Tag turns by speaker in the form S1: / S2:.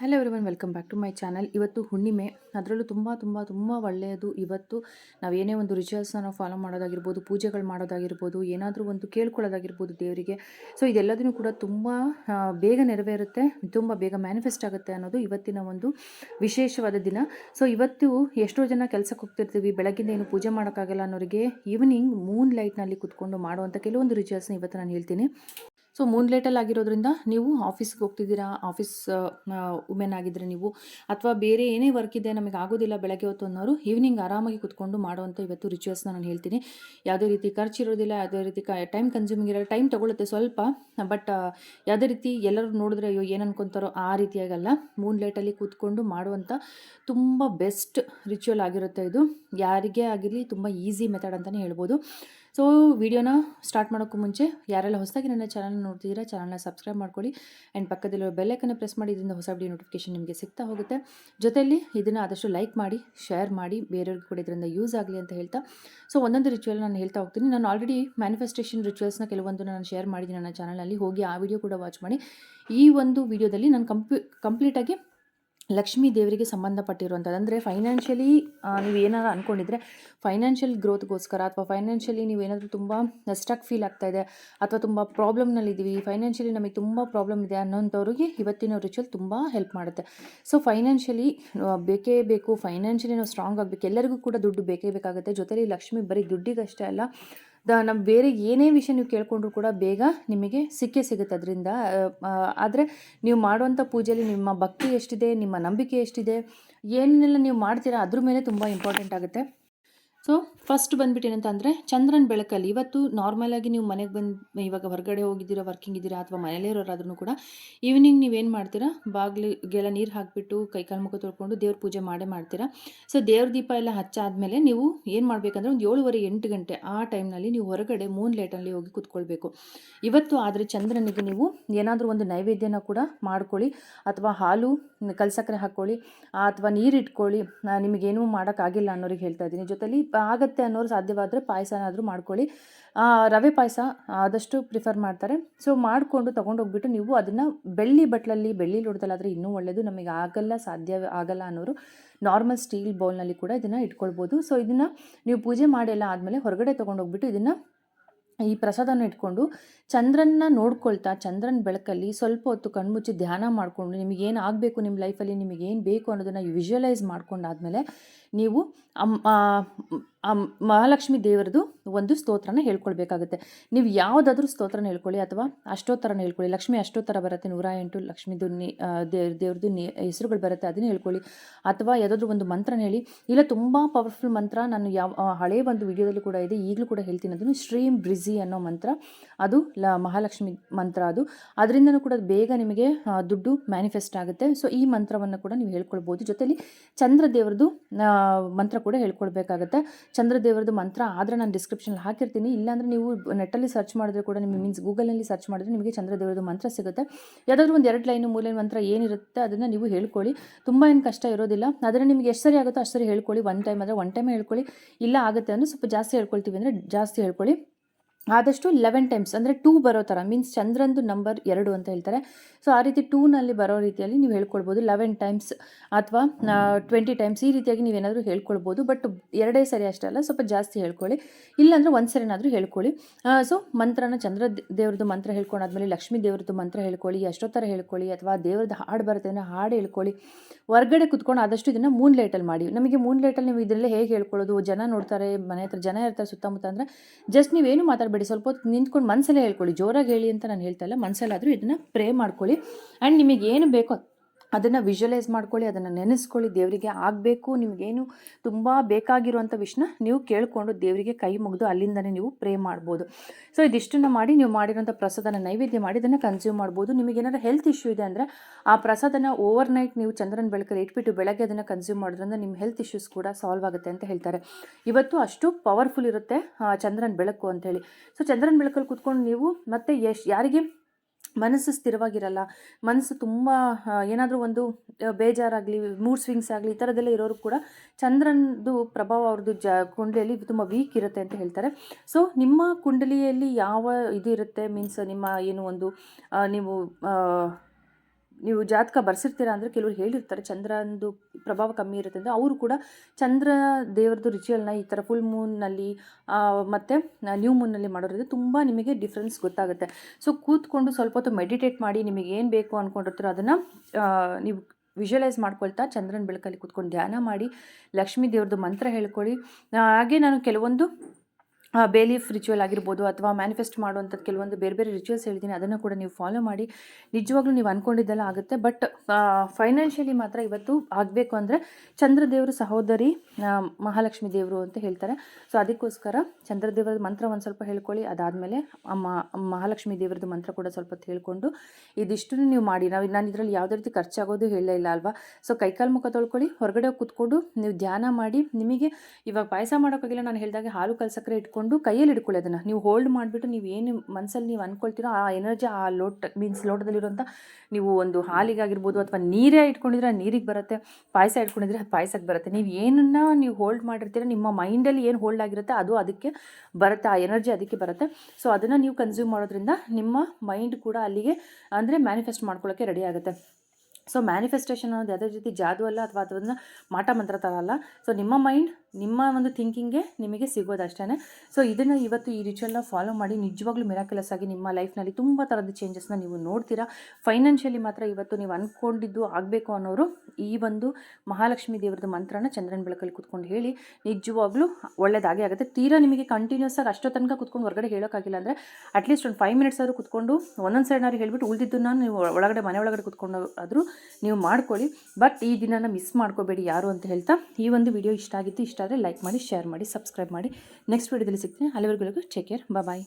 S1: Hello everyone welcome back to my channel ಇವತ್ತು ಹುಣ್ಣಿಮೆ, ಅದರಲ್ಲೂ ತುಂಬ ತುಂಬ ತುಂಬ ಒಳ್ಳೆಯದು. ಇವತ್ತು ನಾವು ಏನೇ ಒಂದು ರಿಚುವಲ್ಸ್ನ ನಾವು ಫಾಲೋ ಮಾಡೋದಾಗಿರ್ಬೋದು, ಪೂಜೆಗಳು ಮಾಡೋದಾಗಿರ್ಬೋದು, ಏನಾದರೂ ಒಂದು ಕೇಳ್ಕೊಳ್ಳೋದಾಗಿರ್ಬೋದು ದೇವರಿಗೆ. ಸೊ ಇದೆಲ್ಲದನ್ನು ಕೂಡ ತುಂಬ ಬೇಗ ನೆರವೇರುತ್ತೆ, ತುಂಬ ಬೇಗ ಮ್ಯಾನಿಫೆಸ್ಟ್ ಆಗುತ್ತೆ ಅನ್ನೋದು ಇವತ್ತಿನ ಒಂದು ವಿಶೇಷವಾದ ದಿನ. ಸೊ ಇವತ್ತು ಎಷ್ಟೋ ಜನ ಕೆಲಸಕ್ಕೆ ಹೋಗ್ತಿರ್ತೀವಿ ಬೆಳಗ್ಗಿಂದ ಏನು ಪೂಜೆ ಮಾಡೋಕ್ಕಾಗಲ್ಲ ಅನ್ನೋರಿಗೆ ಈವ್ನಿಂಗ್ ಮೂನ್ ಲೈಟ್ನಲ್ಲಿ ಕುತ್ಕೊಂಡು ಮಾಡುವಂಥ ಕೆಲವೊಂದು ರಿಚುವಲ್ಸ್ನ ಇವತ್ತು ನಾನು ಹೇಳ್ತೀನಿ. ಸೊ ಮೂನ್ ಲೇಟಲ್ಲಿ ಆಗಿರೋದ್ರಿಂದ ನೀವು ಆಫೀಸ್ಗೆ ಹೋಗ್ತಿದ್ದೀರಾ? ಆಫೀಸ್ ವುಮೆನ್ ಆಗಿದ್ದರೆ ನೀವು? ಅಥವಾ ಬೇರೆ ಏನೇ ವರ್ಕ್ ಇದೆ, ನಮಗೆ ಆಗೋದಿಲ್ಲ ಬೆಳಗ್ಗೆ ಹೊತ್ತು ಅನ್ನೋರು ಈವ್ನಿಂಗ್ ಆರಾಮಾಗಿ ಕುತ್ಕೊಂಡು ಮಾಡುವಂಥ ಇವತ್ತು ರಿಚುವಲ್ಸ್ನ ನಾನು ಹೇಳ್ತೀನಿ. ಯಾವುದೇ ರೀತಿ ಖರ್ಚಿರೋದಿಲ್ಲ ಯಾವುದೇ ರೀತಿ ಟೈಮ್ ಕನ್ಸ್ಯೂಮಿಂಗ್ ಇರೋ ಟೈಮ್ ತೊಗೊಳುತ್ತೆ ಸ್ವಲ್ಪ ಬಟ್ ಯಾವುದೇ ರೀತಿ ಎಲ್ಲರೂ ನೋಡಿದ್ರೆ ಅಯ್ಯೋ, ಏನು ಅನ್ಕೊತಾರೋ ಆ ರೀತಿಯಾಗಲ್ಲ. ಮೂನ್ ಲೈಟಲ್ಲಿ ಕೂತ್ಕೊಂಡು ಮಾಡುವಂಥ ತುಂಬ ಬೆಸ್ಟ್ ರಿಚುವಲ್ ಆಗಿರುತ್ತೆ ಇದು. ಯಾರಿಗೇ ಆಗಿರಲಿ, ತುಂಬ ಈಸಿ ಮೆಥಡ್ ಅಂತಲೇ ಹೇಳ್ಬೋದು. ಸೊ ವಿಡಿಯೋನ ಸ್ಟಾರ್ಟ್ ಮಾಡೋಕ್ಕೂ ಮುಂಚೆ ಯಾರೆಲ್ಲ ಹೊಸದಾಗಿ ನನ್ನ ಚಾನಲ್ ನೋಡ್ತಿದ್ದೀರಾ ಚಾನಲ್ನ ಸಬ್ಸ್ಕ್ರೈಬ್ ಮಾಡ್ಕೊಳ್ಳಿ ಆ್ಯಂಡ್ ಪಕ್ಕದಲ್ಲಿರೋ ಬೆಲ್ಲೈಕನ್ನ ಪ್ರೆಸ್ ಮಾಡಿ ಇದರಿಂದ ಹೊಸ ವಿಡಿಯೋ ನೋಟಿಫಿಕೇಶನ್ ನಿಮಗೆ ಸಿಗ್ತಾ ಹೋಗುತ್ತೆ ಜೊತೆಯಲ್ಲಿ ಇದನ್ನು ಆದಷ್ಟು ಲೈಕ್ ಮಾಡಿ ಶೇರ್ ಮಾಡಿ ಬೇರೆಯವ್ರಿಗೆ ಕೂಡ ಇದರಿಂದ ಯೂಸ್ ಆಗಲಿ ಅಂತ ಹೇಳ್ತಾ ಸೊ ಒಂದೊಂದು ರಿಚುವಲ್ ನಾನು ಹೇಳ್ತಾ ಹೋಗ್ತೀನಿ ನಾನು ಆಲ್ರೆಡಿ ಮ್ಯಾನಿಫೆಸ್ಟೇಷನ್ ರಿಚುವಲ್ಸ್ನ ಕೆಲವೊಂದು ನಾನು ಶೇರ್ ಮಾಡಿದ್ದೀನಿ ನನ್ನ ಚಾನಲಲ್ಲಿ ಹೋಗಿ ಆ ವಿಡಿಯೋ ಕೂಡ ವಾಚ್ ಮಾಡಿ ಈ ಒಂದು ವಿಡಿಯೋದಲ್ಲಿ ನಾನು ಕಂಪ್ಯೂ ಕಂಪ್ಲೀಟಾಗಿ ಲಕ್ಷ್ಮೀ ದೇವರಿಗೆ ಸಂಬಂಧಪಟ್ಟಿರುವಂಥದ್ದು. ಅಂದರೆ ಫೈನಾನ್ಷಿಯಲಿ ನೀವು ಏನಾರು ಅಂದ್ಕೊಂಡಿದ್ರೆ ಫೈನಾನ್ಷಿಯಲ್ ಗ್ರೋತ್ಗೋಸ್ಕರ ಅಥವಾ ಫೈನಾನ್ಷಿಯಲಿ ನೀವು ಏನಾದರೂ ತುಂಬ ಸ್ಟಕ್ ಫೀಲ್ ಆಗ್ತಾ ಇದೆ ಅಥವಾ ತುಂಬ ಪ್ರಾಬ್ಲಮ್ನಲ್ಲಿದ್ದೀವಿ ಫೈನಾನ್ಷಿಯಲಿ ನಮಗೆ ತುಂಬ ಪ್ರಾಬ್ಲಮ್ ಇದೆ ಅನ್ನೋಂಥವ್ರಿಗೆ ಇವತ್ತಿನ ರಿಚುವಲ್ ತುಂಬ ಹೆಲ್ಪ್ ಮಾಡುತ್ತೆ. ಸೊ ಫೈನಾನ್ಷಿಯಲಿ ಬೇಕೇ ಬೇಕು ಫೈನಾನ್ಷಿಯಲಿ ನಾವು ಸ್ಟ್ರಾಂಗ್ ಆಗಬೇಕು, ಎಲ್ಲರಿಗೂ ಕೂಡ ದುಡ್ಡು ಬೇಕೇ ಬೇಕಾಗುತ್ತೆ. ಜೊತೆಲಿ ಲಕ್ಷ್ಮಿ ಬರೀ ದುಡ್ಡಿಗಷ್ಟೇ ಅಲ್ಲ ದ ನಮ್ಮ ಬೇರೆ ಏನೇ ವಿಷಯ ನೀವು ಕೇಳ್ಕೊಂಡ್ರು ಕೂಡ ಬೇಗ ನಿಮಗೆ ಸಿಕ್ಕೇ ಸಿಗುತ್ತೆ ಅದರಿಂದ ಆದರೆ ನೀವು ಮಾಡುವಂಥ ಪೂಜೆಯಲ್ಲಿ ನಿಮ್ಮ ಭಕ್ತಿ ಎಷ್ಟಿದೆ, ನಿಮ್ಮ ನಂಬಿಕೆ ಎಷ್ಟಿದೆ, ಏನೆಲ್ಲ ನೀವು ಮಾಡ್ತೀರಾ ಅದ್ರ ಮೇಲೆ ತುಂಬ ಇಂಪಾರ್ಟೆಂಟ್ ಆಗುತ್ತೆ. ಸೊ ಫಸ್ಟ್ ಬಂದ್ಬಿಟ್ಟು ಏನಂತ ಚಂದ್ರನ ಬೆಳಕಲ್ಲಿ, ಇವತ್ತು ನಾರ್ಮಲಾಗಿ ನೀವು ಮನೆಗೆ ಬಂದು, ಇವಾಗ ಹೊರಗಡೆ ಹೋಗಿದ್ದೀರಾ ವರ್ಕಿಂಗ್ ಇದ್ದೀರಾ, ಅಥವಾ ಮನೇಲೇ ಇರೋರಾದ್ರೂ ಕೂಡ ಈವ್ನಿಂಗ್ ನೀವೇನು ಮಾಡ್ತೀರಾ? ಬಾಗಿಲಿಗೆಲ್ಲ ನೀರು ಹಾಕಿಬಿಟ್ಟು ಕೈಕಾಲು ಮುಖ ತೊಳ್ಕೊಂಡು ದೇವ್ರ ಪೂಜೆ ಮಾಡೇ ಮಾಡ್ತೀರಾ? ಸೊ ದೇವ್ರ ದೀಪ ಎಲ್ಲ ಹಚ್ಚಾದಮೇಲೆ ನೀವು ಏನು ಮಾಡಬೇಕಂದ್ರೆ ಒಂದು ಏಳುವರೆ, ಎಂಟು ಗಂಟೆ ಆ ಟೈಮ್ನಲ್ಲಿ ನೀವು ಹೊರಗಡೆ ಮೂನ್ ಲೈಟಲ್ಲಿ ಹೋಗಿ ಕೂತ್ಕೊಳ್ಬೇಕು. ಇವತ್ತು ಆದರೆ ಚಂದ್ರನಿಗೆ ನೀವು ಏನಾದರೂ ಒಂದು ನೈವೇದ್ಯನ ಕೂಡ ಮಾಡ್ಕೊಳ್ಳಿ, ಅಥವಾ ಹಾಲು ಕಲ್ಸಕ್ಕರೆ ಹಾಕ್ಕೊಳ್ಳಿ ಅಥವಾ ನೀರು ಇಟ್ಕೊಳ್ಳಿ ನಿಮಗೇನೂ ಮಾಡೋಕ್ಕಾಗಿಲ್ಲ ಅನ್ನೋರಿಗೆ ಹೇಳ್ತಾ ಇದ್ದೀನಿ. ಜೊತೆಲಿ ಆಗತ್ತೆ ಅನ್ನೋರು ಸಾಧ್ಯವಾದರೆ ಪಾಯಸನಾದರೂ ಮಾಡ್ಕೊಳ್ಳಿ. ರವೆ ಪಾಯಸ ಆದಷ್ಟು ಪ್ರಿಫರ್ ಮಾಡ್ತಾರೆ. ಸೊ ಮಾಡಿಕೊಂಡು ತೊಗೊಂಡೋಗ್ಬಿಟ್ಟು ನೀವು ಅದನ್ನು ಬೆಳ್ಳಿ ಬಟ್ಲಲ್ಲಿ, ಬೆಳ್ಳಿ ಲೋಟದಲ್ಲಾದರೆ ಇನ್ನೂ ಒಳ್ಳೆಯದು ನಮಗೆ ಆಗಲ್ಲ, ಸಾಧ್ಯ ಆಗಲ್ಲ ಅನ್ನೋರು ನಾರ್ಮಲ್ ಸ್ಟೀಲ್ ಬೌಲ್ನಲ್ಲಿ ಕೂಡ ಇದನ್ನು ಇಟ್ಕೊಳ್ಬೋದು. ಸೊ ಇದನ್ನು ನೀವು ಪೂಜೆ ಮಾಡಿ ಎಲ್ಲ ಆದಮೇಲೆ ಹೊರಗಡೆ ತೊಗೊಂಡೋಗ್ಬಿಟ್ಟು ಇದನ್ನು ಈ ಪ್ರಸಾದನ ಇಟ್ಕೊಂಡು ಚಂದ್ರನ್ನ ನೋಡ್ಕೊಳ್ತಾ, ಚಂದ್ರನ ಬೆಳಕಲ್ಲಿ ಸ್ವಲ್ಪ ಹೊತ್ತು ಕಣ್ಮುಚ್ಚಿ ಧ್ಯಾನ ಮಾಡಿಕೊಂಡು ನಿಮಗೇನು ಆಗಬೇಕು ನಿಮ್ಮ ಲೈಫಲ್ಲಿ ನಿಮಗೇನು ಬೇಕು ಅನ್ನೋದನ್ನು ವಿಜುವಲೈಸ್ ಮಾಡ್ಕೊಂಡಾದ್ಮೇಲೆ ನೀವು ಮಹಾಲಕ್ಷ್ಮಿ ದೇವರದು ಒಂದು ಸ್ತೋತ್ರನ ಹೇಳ್ಕೊಳ್ಬೇಕಾಗುತ್ತೆ. ನೀವು ಯಾವುದಾದ್ರೂ ಸ್ತೋತ್ರನ ಹೇಳ್ಕೊಳ್ಳಿ ಅಥವಾ ಅಷ್ಟೋತ್ತರನ ಹೇಳ್ಕೊಳ್ಳಿ. ಲಕ್ಷ್ಮಿ ಅಷ್ಟೋತ್ತರ ಬರುತ್ತೆ ನೂರ ಎಂಟು ಲಕ್ಷ್ಮಿದು ನಿ ದೇವ್ರ ದೇವ್ರದ್ದು ಹೆಸರುಗಳು ಬರುತ್ತೆ ಅದನ್ನ ಹೇಳ್ಕೊಳ್ಳಿ. ಅಥವಾ ಯಾವುದಾದ್ರೂ ಒಂದು ಮಂತ್ರನ ಹೇಳಿ. ಇಲ್ಲ ತುಂಬ ಪವರ್ಫುಲ್ ಮಂತ್ರ. ನಾನು ಯಾವ ಆ, ಹಳೆ ಒಂದು ವಿಡಿಯೋದಲ್ಲೂ ಕೂಡ ಇದೆ ಈಗಲೂ ಕೂಡ ಹೇಳ್ತೀನಿ. ಅದನ್ನು ಸ್ಟ್ರೀಮ್ ಬ್ರಿಜಿ ಅನ್ನೋ ಮಂತ್ರ. ಅದು ಲ ಮಹಾಲಕ್ಷ್ಮಿ ಮಂತ್ರ ಅದು. ಅದರಿಂದನೂ ಕೂಡ ಬೇಗ ನಿಮಗೆ ದುಡ್ಡು ಮ್ಯಾನಿಫೆಸ್ಟ್ ಆಗುತ್ತೆ. ಸೊ ಈ ಮಂತ್ರವನ್ನು ಕೂಡ ನೀವು ಹೇಳ್ಕೊಳ್ಬೋದು. ಜೊತೆಲಿ ಚಂದ್ರ ದೇವ್ರದ್ದು ಮಂತ್ರ ಕೂಡ ಹೇಳ್ಕೊಡ್ಬೇಕಾಗತ್ತೆ. ಚಂದ್ರದೇವರದ್ದು ಮಂತ್ರ ಆದರೆ ನಾನು ಡಿಸ್ಕ್ರಿಪ್ಷನಲ್ಲಿ ಹಾಕಿರ್ತೀನಿ. ಇಲ್ಲಾಂದರೆ ನೀವು ನೆಟ್ಟಲ್ಲಿ ಸರ್ಚ್ ಮಾಡಿದ್ರೆ ಕೂಡ ನಿಮಗೆ ಮೀನ್ಸ್ ಗೂಗಲಲ್ಲಿ ಸರ್ಚ್ ಮಾಡಿದ್ರೆ ನಿಮಗೆ ಚಂದ್ರದೇವರದ್ದು ಮಂತ್ರ ಸಿಗುತ್ತೆ. ಯಾವುದಾದ್ರೂ ಒಂದು ಎರಡು ಲೈನು ಮೂಲೆ ಮಂತ್ರ ಏನಿರುತ್ತೆ ಅದನ್ನು ನೀವು ಹೇಳ್ಕೊಳ್ಳಿ. ತುಂಬ ಏನು ಕಷ್ಟ ಇರೋದಿಲ್ಲ. ಆದರೆ ನಿಮಗೆ ಎಷ್ಟು ಸರಿ ಆಗುತ್ತೋ ಅಷ್ಟು ಸರಿ ಹೇಳ್ಕೊಳ್ಳಿ. ಒನ್ ಟೈಮ್ ಅಂದರೆ ಒನ್ ಟೈಮೇ ಹೇಳ್ಕೊಳ್ಳಿ. ಇಲ್ಲ ಆಗುತ್ತೆ ಅಂದರೆ ಸ್ವಲ್ಪ ಜಾಸ್ತಿ ಹೇಳ್ಕೊಳ್ತೀವಿ ಅಂದರೆ ಜಾಸ್ತಿ ಹೇಳ್ಕೊಳ್ಳಿ. ಆದಷ್ಟು ಲೆವೆನ್ ಟೈಮ್ಸ್ ಅಂದರೆ ಟೂ ಬರೋ ಥರ ಮೀನ್ಸ್ ಚಂದ್ರಂದು ನಂಬರ್ ಎರಡು ಅಂತ ಹೇಳ್ತಾರೆ. ಸೊ ಆ ರೀತಿ ಟೂನಲ್ಲಿ ಬರೋ ರೀತಿಯಲ್ಲಿ ನೀವು ಹೇಳ್ಕೊಳ್ಬೋದು ಲೆವೆನ್ ಟೈಮ್ಸ್ ಅಥವಾ ಟ್ವೆಂಟಿ ಟೈಮ್ಸ್ ಈ ರೀತಿಯಾಗಿ ನೀವೇನಾದರೂ ಹೇಳ್ಕೊಳ್ಬೋದು. ಬಟ್ ಎರಡೇ ಸರಿ ಅಷ್ಟೇ ಅಲ್ಲ, ಸ್ವಲ್ಪ ಜಾಸ್ತಿ ಹೇಳ್ಕೊಳ್ಳಿ. ಇಲ್ಲಾಂದರೆ ಒಂದು ಸರಿನಾದರೂ ಹೇಳ್ಕೊಳ್ಳಿ. ಸೊ ಮಂತ್ರನ ಚಂದ್ರ ದೇವ್ರದ್ದು ಮಂತ್ರ ಹೇಳ್ಕೊಂಡಾದ್ಮೇಲೆ ಲಕ್ಷ್ಮೀ ದೇವ್ರದ್ದು ಮಂತ್ರ ಹೇಳ್ಕೊಳ್ಳಿ, ಅಷ್ಟೊತ್ತರ ಹೇಳ್ಕೊಳ್ಳಿ, ಅಥವಾ ದೇವ್ರದ್ದು ಹಾಡು ಬರುತ್ತೆ ಅಂದರೆ ಹಾಡು ಹೇಳ್ಕೊಳ್ಳಿ. ಹೊರ್ಗಡೆ ಕುತ್ಕೊಂಡು ಆದಷ್ಟು ಇದನ್ನು ಮೂನ್ ಲೈಟಲ್ಲಿ ಮಾಡಿ. ನಮಗೆ ಮೂನ್ ಲೈಟಲ್ಲಿ ನೀವು ಇದರಲ್ಲೇ ಹೇಗೆ ಹೇಳ್ಕೊಳ್ಳೋದು? ಜನ ನೋಡ್ತಾರೆ, ಮನೆ ಹತ್ರ ಜನ ಇರ್ತಾರೆ ಸುತ್ತಮುತ್ತ ಅಂದರೆ ಜಸ್ಟ್ ನೀವೇನು ಮಾತಾಡಬೇಡಿ ಸ್ವಲ್ಪ ಹೊತ್ತು ನಿಂತ್ಕೊಂಡು ಮನಸ್ಸಲ್ಲೇ ಹೇಳ್ಕೊಳ್ಳಿ. ಜೋರಾಗಿ ಹೇಳಿ ಅಂತ ನಾನು ಹೇಳ್ತಾ ಇಲ್ಲ. ಮನಸ್ಸಲ್ಲಾದರೂ ಇದನ್ನು ಪ್ರೇ ಮಾಡ್ಕೊಳ್ಳಿ. ಆ್ಯಂಡ್ ನಿಮಗೆ ಏನು ಬೇಕೋ ಅದನ್ನು ವಿಜುವಲೈಸ್ ಮಾಡ್ಕೊಳ್ಳಿ, ಅದನ್ನು ನೆನೆಸ್ಕೊಳ್ಳಿ. ದೇವರಿಗೆ ಆಗಬೇಕು, ನಿಮಗೇನು ತುಂಬ ಬೇಕಾಗಿರುವಂಥ ವಿಷಯನ ನೀವು ಕೇಳಿಕೊಂಡು ದೇವರಿಗೆ ಕೈ ಮುಗಿದು ಅಲ್ಲಿಂದನೇ ನೀವು ಪ್ರೇ ಮಾಡ್ಬೋದು. ಸೊ ಇದಿಷ್ಟನ್ನು ಮಾಡಿ ನೀವು ಮಾಡಿರೋಂಥ ಪ್ರಸಾದನ ನೈವೇದ್ಯ ಮಾಡಿ ಇದನ್ನು ಕನ್ಸ್ಯೂಮ್ ಮಾಡ್ಬೋದು. ನಿಮಗೇನಾದ್ರು ಹೆಲ್ತ್ ಇಶ್ಯೂ ಇದೆ ಅಂದರೆ ಆ ಪ್ರಸಾದನ ಓವರ್ ನೈಟ್ ನೀವು ಚಂದ್ರನ ಬೆಳಕಲ್ಲಿ ಇಟ್ಬಿಟ್ಟು ಬೆಳಗ್ಗೆ ಅದನ್ನು ಕನ್ಸ್ಯೂಮ್ ಮಾಡೋದ್ರಿಂದ ನಿಮ್ಮ ಹೆಲ್ತ್ ಇಶ್ಯೂಸ್ ಕೂಡ ಸಾಲ್ವ್ ಆಗುತ್ತೆ ಅಂತ ಹೇಳ್ತಾರೆ. ಇವತ್ತು ಅಷ್ಟು ಪವರ್ಫುಲ್ ಇರುತ್ತೆ ಚಂದ್ರನ ಬೆಳಕು ಅಂತೇಳಿ ಸೊ ಚಂದ್ರನ ಬೆಳಕಲ್ಲಿ ಕೂತ್ಕೊಂಡು ನೀವು ಮತ್ತೆ ಎಷ್ಟು ಯಾರಿಗೆ ಮನಸ್ಸು ಸ್ಥಿರವಾಗಿರಲ್ಲ, ಮನಸ್ಸು ತುಂಬ ಏನಾದರೂ ಒಂದು ಬೇಜಾರಾಗಲಿ ಮೂಡ್ ಸ್ವಿಂಗ್ಸ್ ಆಗಲಿ, ಈ ಥರದ್ದೆಲ್ಲ ಇರೋರು ಕೂಡ ಚಂದ್ರನದು ಪ್ರಭಾವ ಅವ್ರದ್ದು ಜ, ಕುಂಡಲಿಯಲ್ಲಿ ತುಂಬ ವೀಕ್ ಇರುತ್ತೆ ಅಂತ ಹೇಳ್ತಾರೆ. ಸೊ ನಿಮ್ಮ ಕುಂಡಲಿಯಲ್ಲಿ ಯಾವ ಇದು ಇರುತ್ತೆ? ಮೀನ್ಸ್ ನಿಮ್ಮ ಏನು ಒಂದು ನೀವು ನೀವು ಜಾತಕ ಬರ್ಸಿರ್ತೀರಾ? ಅಂದರೆ ಕೆಲವರು ಹೇಳಿರ್ತಾರೆ ಚಂದ್ರಂದು ಪ್ರಭಾವ ಕಮ್ಮಿ ಇರುತ್ತೆ ಅಂದರೆ ಅವರು ಕೂಡ ಚಂದ್ರ ದೇವ್ರದ್ದು ರಿಚುವಲ್ನ ಈ ಥರ ಫುಲ್ ಮೂನ್ನಲ್ಲಿ ಮತ್ತು ನ್ಯೂ ಮೂನ್ನಲ್ಲಿ ಮಾಡೋದ್ರಿಂದ ತುಂಬ ನಿಮಗೆ ಡಿಫ್ರೆನ್ಸ್ ಗೊತ್ತಾಗುತ್ತೆ. ಸೊ ಕೂತ್ಕೊಂಡು ಸ್ವಲ್ಪ ಹೊತ್ತು ಮೆಡಿಟೇಟ್ ಮಾಡಿ ನಿಮಗೆ ಏನು ಬೇಕು ಅಂದ್ಕೊಂಡಿರ್ತೀರೋ ಅದನ್ನು ನೀವು ವಿಜುವಲೈಸ್ ಮಾಡ್ಕೊಳ್ತಾ ಚಂದ್ರನ ಬೆಳಕಲ್ಲಿ ಕೂತ್ಕೊಂಡು ಧ್ಯಾನ ಮಾಡಿ, ಲಕ್ಷ್ಮೀ ದೇವ್ರದ್ದು ಮಂತ್ರ ಹೇಳ್ಕೊಳ್ಳಿ. ಹಾಗೆ ನಾನು ಕೆಲವೊಂದು ಬೇಲೀಫ್ ರಿಚುವಲ್ ಆಗಿರ್ಬೋದು ಅಥವಾ ಮ್ಯಾನಿಫೆಸ್ಟ್ ಮಾಡುವಂಥದ್ದು ಕೆಲವೊಂದು ಬೇರೆ ಬೇರೆ ರಿಚುವಲ್ಸ್ ಹೇಳ್ತೀನಿ ಅದನ್ನು ಕೂಡ ನೀವು ಫಾಲೋ ಮಾಡಿ. ನಿಜವಾಗ್ಲೂ ನೀವು ಅಂದ್ಕೊಂಡಿದ್ದೆಲ್ಲ ಆಗುತ್ತೆ. ಬಟ್ ಫೈನಾನ್ಷಿಯಲಿ ಮಾತ್ರ ಇವತ್ತು ಆಗಬೇಕು ಅಂದರೆ ಚಂದ್ರದೇವರು ಸಹೋದರಿ ಮಹಾಲಕ್ಷ್ಮಿ ದೇವರು ಅಂತ ಹೇಳ್ತಾರೆ. ಸೊ ಅದಕ್ಕೋಸ್ಕರ ಚಂದ್ರದೇವರ ಮಂತ್ರ ಒಂದು ಸ್ವಲ್ಪ ಹೇಳ್ಕೊಳ್ಳಿ. ಅದಾದಮೇಲೆ ಮಹಾಲಕ್ಷ್ಮಿ ದೇವರದ್ದು ಮಂತ್ರ ಕೂಡ ಸ್ವಲ್ಪ ಹೇಳ್ಕೊಂಡು ಇದಿಷ್ಟು ನೀವು ಮಾಡಿ. ನಾವು, ನಾನು ಇದರಲ್ಲಿ ಯಾವುದೇ ರೀತಿ ಖರ್ಚಾಗೋದು ಹೇಳೇ ಇಲ್ಲ ಅಲ್ವಾ? ಸೊ ಕೈಕಾಲು ಮುಖ ತೊಳ್ಕೊಳ್ಳಿ, ಹೊರಗಡೆ ಕೂತ್ಕೊಂಡು ನೀವು ಧ್ಯಾನ ಮಾಡಿ. ನಿಮಗೆ ಇವಾಗ ಪಾಯಸ ಮಾಡೋಕ್ಕಾಗಿಲ್ಲ, ನಾನು ಹೇಳಿದಾಗ ಹಾಲು ಕಲ್ಸಕ್ಕರೆ ಇಟ್ಕೊಂಡು ಕೈಯಲ್ಲಿ ಇಟ್ಕೊಳ್ಳಿ ಅದನ್ನು. ನೀವು ಹೋಲ್ಡ್ ಮಾಡಿಬಿಟ್ಟು ನೀವು ಏನು ಮನಸ್ಸಲ್ಲಿ ನೀವು ಅಂದ್ಕೊಳ್ತೀರೋ ಆ ಎನರ್ಜಿ ಆ ಲೋಟ ಮೀನ್ಸ್ ಲೋಟದಲ್ಲಿರುವಂಥ ನೀವು ಒಂದು ಹಾಲಿಗಾಗಿರ್ಬೋದು ಅಥವಾ ನೀರೇ ಇಟ್ಕೊಂಡಿದ್ರೆ ನೀರಿಗೆ ಬರುತ್ತೆ, ಪಾಯಸ ಇಟ್ಕೊಂಡಿದ್ರೆ ಪಾಯಸಕ್ಕೆ ಬರುತ್ತೆ. ನೀವು ಏನನ್ನ ನೀವು ಹೋಲ್ಡ್ ಮಾಡಿರ್ತೀರ, ನಿಮ್ಮ ಮೈಂಡಲ್ಲಿ ಏನು ಹೋಲ್ಡ್ ಆಗಿರುತ್ತೆ ಅದು ಅದಕ್ಕೆ ಬರುತ್ತೆ, ಆ ಎನರ್ಜಿ ಅದಕ್ಕೆ ಬರುತ್ತೆ. ಸೊ ಅದನ್ನು ನೀವು ಕನ್ಸ್ಯೂಮ್ ಮಾಡೋದ್ರಿಂದ ನಿಮ್ಮ ಮೈಂಡ್ ಕೂಡ ಅಲ್ಲಿಗೆ ಅಂದರೆ ಮ್ಯಾನಿಫೆಸ್ಟ್ ಮಾಡ್ಕೊಳ್ಳೋಕ್ಕೆ ರೆಡಿ ಆಗುತ್ತೆ. ಸೊ ಮ್ಯಾನಿಫೆಸ್ಟೇಷನ್ ಅನ್ನೋದು ಯಾವುದೇ ರೀತಿ ಜಾದು ಅಲ್ಲ ಅಥವಾ ಅದನ್ನು ಮಾಟ ಮಂತ್ರ ಥರ ಅಲ್ಲ. ಸೊ ನಿಮ್ಮ ಮೈಂಡ್ ನಿಮ್ಮ ಒಂದು ಥಿಂಕಿಂಗ್ಗೆ ನಿಮಗೆ ಸಿಗೋದು ಅಷ್ಟೇ ಸೊ ಇದನ್ನು ಇವತ್ತು ಈ ರಿಚುವಲ್ನ ಫಾಲೋ ಮಾಡಿ ನಿಜವಾಗ್ಲೂ ಮಿರಾಕ್ಯುಲಸ್ ಆಗಿ ನಿಮ್ಮ ಲೈಫ್ನಲ್ಲಿ ತುಂಬ ಥರದ ಚೇಂಜಸ್ನ ನೀವು ನೋಡ್ತೀರಾ. ಫೈನಾನ್ಷಿಯಲಿ ಮಾತ್ರ ಇವತ್ತು ನೀವು ಅಂದ್ಕೊಂಡಿದ್ದು ಆಗಬೇಕು ಅನ್ನೋರು ಈ ಒಂದು ಮಹಾಲಕ್ಷ್ಮಿ ದೇವ್ರದ್ದು ಮಂತ್ರನ ಚಂದ್ರನ ಬೆಳಕಲ್ಲಿ ಕೂತ್ಕೊಂಡು ಹೇಳಿ ನಿಜವಾಗ್ಲೂ ಒಳ್ಳೇದಾಗೇ ಆಗುತ್ತೆ. ತೀರಾ ನಿಮಗೆ ಕಂಟಿನ್ಯೂಸ್ ಆಗಿ ಅಷ್ಟೋ ತನಕ ಕೂತ್ಕೊಂಡು ಹೊರಗಡೆ ಹೇಳೋಕ್ಕಾಗಿಲ್ಲ ಅಂದರೆ ಅಟ್ಲೀಸ್ಟ್ ಒಂದು ಫೈವ್ ಮಿನಿಟ್ಸ್ ಆದರೂ ಕೂತ್ಕೊಂಡು ಒಂದೊಂದು ಸೈಡ್ನಾರು ಹೇಳ್ಬಿಟ್ಟು ಉಳಿದಿದ್ದನ್ನು ನೀವು ಒಳಗಡೆ ಮನೆ ಒಳಗಡೆ ಕುತ್ಕೊಂಡು ಆದರೂ ನೀವು ಮಾಡ್ಕೊಳ್ಳಿ. ಬಟ್ ಈ ದಿನನ ಮಿಸ್ ಮಾಡ್ಕೋಬೇಡಿ ಯಾರು ಅಂತ ಹೇಳ್ತಾ ಈ ಒಂದು ವಿಡಿಯೋ ಇಷ್ಟ ಆಗಿತ್ತು ಇಷ್ಟ ಆದರೆ ಲೈಕ್ ಮಾಡಿ ಶೇರ್ ಮಾಡಿ ಸಬ್ಸ್ಕ್ರೈಬ್ ಮಾಡಿ. ನೆಕ್ಸ್ಟ್ ವೀಡಿಯೋದಲ್ಲಿ ಸಿಗ್ತೀನಿ. ಅಲ್ಲಿವರೆಗೂ ಟೇಕ್ ಕೇರ್ ಬಾಯ್